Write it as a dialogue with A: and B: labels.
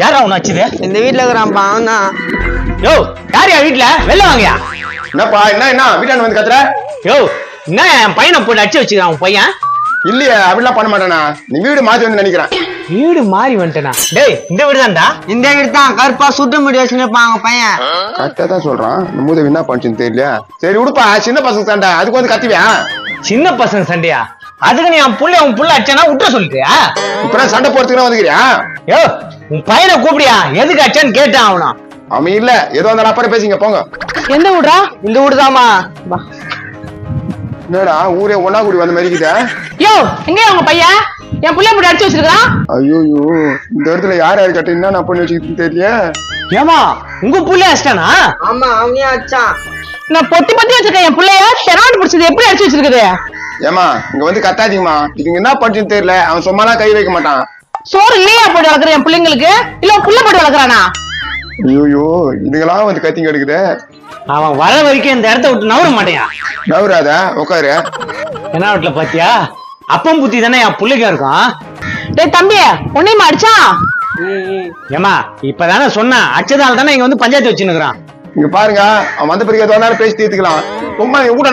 A: யாரா உன வச்சது?
B: இந்த வீட்டுல இருக்கிறான்ப்பா அவன் தான்
A: யோ யாரையா வீட்டுல வெளில வாங்கயா?
C: என்னப்பா என்ன என்ன? வீட்டாண்ட வந்து கத்துற?
A: யோ என்ன என் பையனை போட்டு அடிச்சு வச்சுக்கிறான் உன் பையன்?
C: இல்லையே அப்படிலாம் பண்ண மாட்டானா. நீ வீடு மாத்தி வந்து நினைக்கிறேன்.
A: வீடு மாறி வந்துட்டேனா? டேய் இந்த வீடு தான்டா
B: இந்த வீடு தான் கருப்பா சுட்ட முடி வச்சுருப்பான் அவன் பையன்.
C: கரெக்டா தான் சொல்றான். இந்த மூதவி என்ன பண்ணுச்சுன்னு தெரியல சரி விடுப்பா சின்ன பசங்க சண்டை. அதுக்கு வந்து கத்துவியா?
A: சின்ன பசங்க சண்டையா? அதுக்கு நீ என் புள்ள உன் புள்ள அடிச்சானா விட்டுற சொல்லிட்டியா?
C: இப்ப சண்டை போறதுக்கு வந்துக்கிறியா?
A: யோ உன் பையனை கூப்பிடியா? எதுக்கு அடிச்சான்னு கேட்டான் அவனா.
C: அவன் இல்ல. ஏதோ இருந்தாலும் அப்புறம் பேசிங்க போங்க.
B: எந்த வீடுடா இந்த வீடு தாமா
C: என்னடா ஊரே ஒன்னா கூடி வந்த மாதிரி இருக்குதே
D: யோ எங்க உங்க பையன்? என் புள்ளைய போட்டு அடிச்சு வச்சிருக்கான்?
C: ஐயோ இந்த இடத்துல யார் யார் கட்ட என்ன நான் பண்ணி வச்சுக்கிட்டு தெரியல
A: ஏமா உங்க புள்ள அடிச்சிட்டானா?
B: ஆமா அவனே அடிச்சான்.
D: நான் பொத்தி பொத்தி வச்சிருக்கேன் என் புள்ளைய? தெனாவட்டு பிடிச்சது எப்படி அடிச்சு வச்சிருக்குது?
C: ஏமா இங்க வந்து கத்தாதீங்கம்மா. இதுங்க என்ன பண்ணுச்சுன்னு தெரியல. அவன் சும்மாலாம் கை வைக்க மாட்டான்.
D: சோறு இல்லையா போட்டு வளர்க்குற என் பிள்ளைங்களுக்கு? இல்ல புள்ள போட்டு வளர்க்குறானா?
C: ஐயோ இதுங்களாம் வந்து கத்திங்க எடுக்குது
A: அவன் வர வரைக்கும் இந்த இடத்த விட்டு நவர மாட்டேன்
C: நவராத? உட்காரு
A: என்ன வீட்டுல பாத்தியா? அப்பம் புத்தி தானே என் புள்ளைக்கு இருக்கும்?
D: டேய் தம்பி உன்னையுமா அடிச்சான்
A: ஏமா இப்பதானே சொன்னேன் அச்சதால தானே இங்க வந்து பஞ்சாயத்து வச்சுன்னுக்குறான்
C: இங்க பாருங்க அவன் வந்த பிறகு எதுவும் பேசி தீர்த்துக்கலாம். கூட